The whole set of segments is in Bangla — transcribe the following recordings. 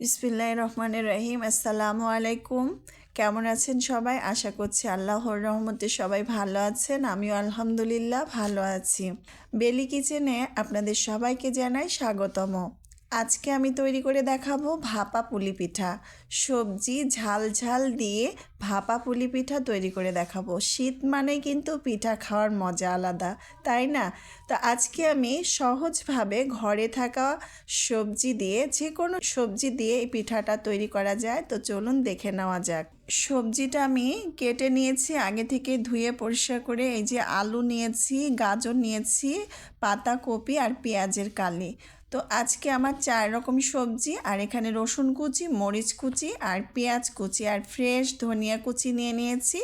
বিসমিল্লাহ রহমানের রহিম। আসসালামু আলাইকুম কেমন আছেন সবাই? আশা করছি আল্লাহর রহমতে সবাই ভালো আছেন। আমিও আলহামদুলিল্লাহ ভালো আছি। বেলি কিচেনে আপনাদের সবাইকে জানাই স্বাগতম। আজকে আমি তৈরি করে দেখাবো ভাপা পুলি পিঠা। সবজি ঝাল ঝাল দিয়ে ভাপা পুলি পিঠা তৈরি করে দেখাবো। শীত মানে কিন্তু পিঠা খাওয়ার মজা আলাদা, তাই না? তো আজকে আমি সহজভাবে ঘরে থাকা সবজি দিয়ে যে কোনো সবজি দিয়ে এই পিঠাটা তৈরি করা যায়। তো চলুন দেখে নেওয়া যাক। সবজিটা আমি কেটে নিয়েছি, আগে থেকে ধুয়ে পরিষ্কার করে এই যে আলু নিয়েছি, গাজর নিয়েছি, পাতাকপি আর পেঁয়াজের কালি। তো আজকে আমার চার রকম সবজি, আর এখানে রসুন কুচি, মরিচ কুচি, আর পেঁয়াজ কুচি, আর ফ্রেশ ধনিয়া কুচি নিয়ে নিয়েছি।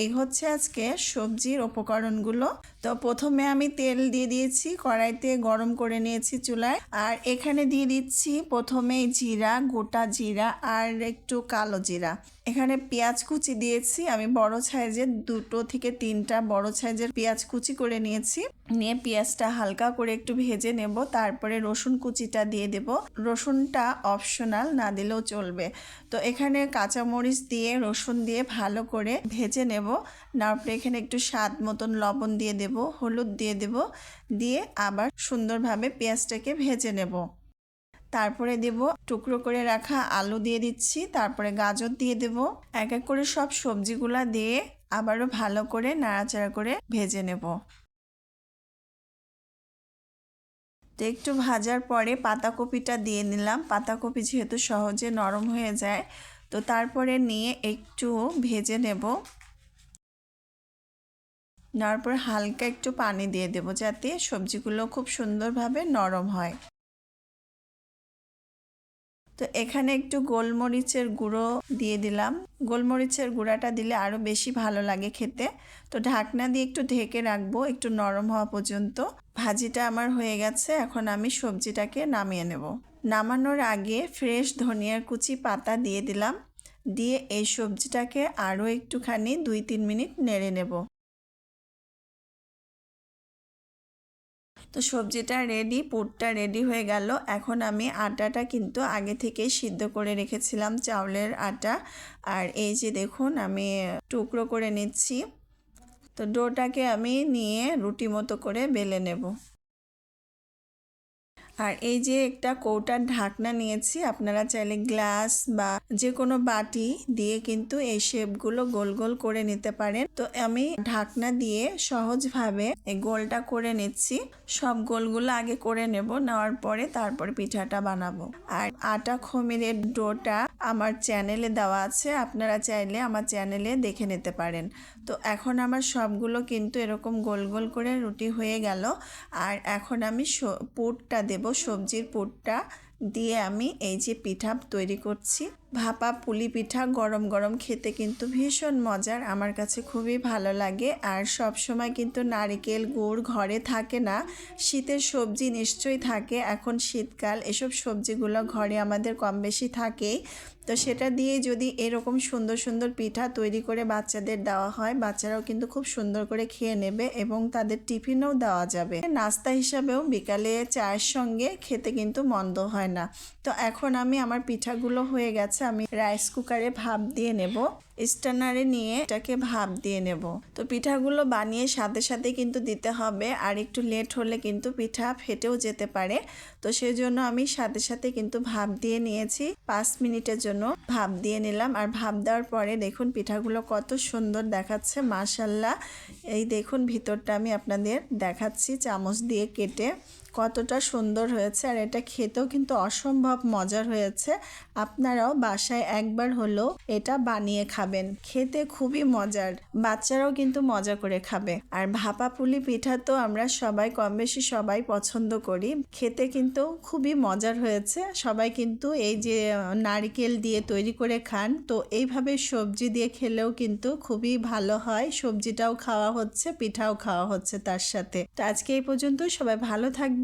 এই হচ্ছে আজকে সবজির উপকরণগুলো। তো প্রথমে আমি তেল দিয়ে দিয়েছি, কড়াইতে গরম করে নিয়েছি চুলায়। আর এখানে দিয়ে দিচ্ছি প্রথমে জিরা, গোটা জিরা, আর একটু কালো জিরা। এখানে পেঁয়াজ কুচি দিয়েছি, আমি বড় সাইজের দুটো থেকে তিনটা বড় সাইজের পেঁয়াজ কুচি করে নিয়েছি। নিয়ে পেঁয়াজটা হালকা করে একটু ভেজে নেব, তারপরে রসুন কুচিটা দিয়ে দেব। রসুনটা অপশনাল না দিলেও চলবে। তো এখানে কাঁচামরিচ দিয়ে, রসুন দিয়ে ভালো করে ভেজে নেব। তারপরে এখানে একটু স্বাদ মতন লবণ দিয়ে দেব, হলুদ দিয়ে দেব। দিয়ে আবার সুন্দরভাবে পেঁয়াজটাকে ভেজে নেব। তারপরে দেব টুকরো করে রাখা আলু দিয়ে দিচ্ছি, তারপরে গাজর দিয়ে দেব। এক এক করে সব সবজিগুলা দিয়ে আবারও ভালো করে নাড়াচাড়া করে ভেজে নেব। তো একটু ভাজার পরে পাতাকপিটা দিয়ে নিলাম। পাতাকপি যেহেতু সহজে নরম হয়ে যায়, তো তারপরে নিয়ে একটু ভেজে নেব। নেওয়ার পর হালকা একটু পানি দিয়ে দেবো যাতে সবজিগুলো খুব সুন্দরভাবে নরম হয়। তো এখানে একটু গোলমরিচের গুঁড়ো দিয়ে দিলাম। গোলমরিচের গুঁড়াটা দিলে আরও বেশি ভালো লাগে খেতে। তো ঢাকনা দিয়ে একটু ঢেকে রাখব, একটু নরম হওয়া পর্যন্ত। ভাজিটা আমার হয়ে গেছে, এখন আমি সবজিটাকে নামিয়ে নেব। নামানোর আগে ফ্রেশ ধনিয়ার কুচি পাতা দিয়ে দিলাম। দিয়ে এই সবজিটাকে আরও একটুখানি দুই তিন মিনিট নেড়ে নেব। তো সবজিটা রেডি পুরটা রেডি হয়ে গেল। এখন আমি আটাটা কিন্তু আগে থেকে সিদ্ধ করে রেখেছিলাম, চাউলের আটা। আর এই যে দেখুন, আমি টুকরো করে নিচ্ছি। তো ডোটাকে আমি নিয়ে রুটি মতো করে বেলে নেব। আর এই যে একটা কৌটার ঢাকনা নিয়েছি, আপনারা চাইলে গ্লাস বা যে কোনো বাটি দিয়ে কিন্তু এই শেপগুলো গোল গোল করে নিতে পারেন। তো আমি ঢাকনা দিয়ে সহজভাবে এই গোলটা করে নিচ্ছি। সব গোলগুলো আগে করে নেব, নেওয়ার পরে তারপরে পিঠাটা বানাবো। আর আটা খমিরের ডোটা আমার চ্যানেলে দেওয়া আছে, আপনারা চাইলে আমার চ্যানেলে দেখে নিতে পারেন। তো এখন আমার সবগুলো কিন্তু এরকম গোল গোল করে রুটি হয়ে গেল। আর এখন আমি পুরটা দেব। সবজির পুরটা দিয়ে আমি এই যে পিঠা তৈরি করছি। ভাপা, পুলি পিঠা গরম গরম খেতে কিন্তু ভীষণ মজার। আমার কাছে খুবই ভালো লাগে। আর সব সময় কিন্তু নারিকেল গুড় ঘরে থাকে না। শীতের সবজি নিশ্চয়ই থাকে। এখন শীতকাল, এসব সবজিগুলো ঘরে আমাদের কম বেশি থাকেই। তো সেটা দিয়ে যদি এরকম সুন্দর সুন্দর পিঠা তৈরি করে বাচ্চাদের দেওয়া হয়, বাচ্চারাও কিন্তু খুব সুন্দর করে খেয়ে নেবে এবং তাদের টিফিনেও দেওয়া যাবে। নাস্তা হিসাবেও বিকালে চায়ের সঙ্গে খেতে কিন্তু মন্দ হয় না। তো এখন আমি আমার পিঠাগুলো হয়ে গেছে। আমি রাইস কুকারে ভাপ দিয়ে নেব। স্টানারে নিয়ে এটাকে ভাপ দিয়ে নেব। তো পিঠাগুলো বানিয়ে সাথে সাথে কিন্তু দিতে হবে আর একটু লেট হলে কিন্তু পিঠা ফেটেও যেতে পারে। তো সেই জন্য আমি সাথে সাথে কিন্তু ভাপ দিয়ে নিয়েছি। পাঁচ মিনিটের জন্য ভাপ দিয়ে নিলাম আর ভাপ দেওয়ার পরে দেখুন পিঠাগুলো কত সুন্দর দেখাচ্ছে মাশাল্লাহ এই দেখুন ভিতরটা আমি আপনাদের দেখাচ্ছি, চামচ দিয়ে কেটে। কতটা সুন্দর হয়েছে আর এটা খেতেও কিন্তু অসম্ভব মজার হয়েছে। আপনারাও বাসায় একবার হলেও এটা বানিয়ে খাবেন। খেতে খুবই মজার। বাচ্চারাও কিন্তু মজা করে খাবে। আর ভাপা পুলি পিঠা তো আমরা সবাই কম বেশি সবাই পছন্দ করি। খেতে কিন্তু খুবই মজার হয়েছে। সবাই কিন্তু এই যে নারকেল দিয়ে তৈরি করে খান, তো এইভাবে সবজি দিয়ে খেলেও কিন্তু খুবই ভালো হয়। সবজিটাও খাওয়া হচ্ছে, পিঠাও খাওয়া হচ্ছে তার সাথে। তো আজকে এই পর্যন্ত সবাই ভালো থাকবে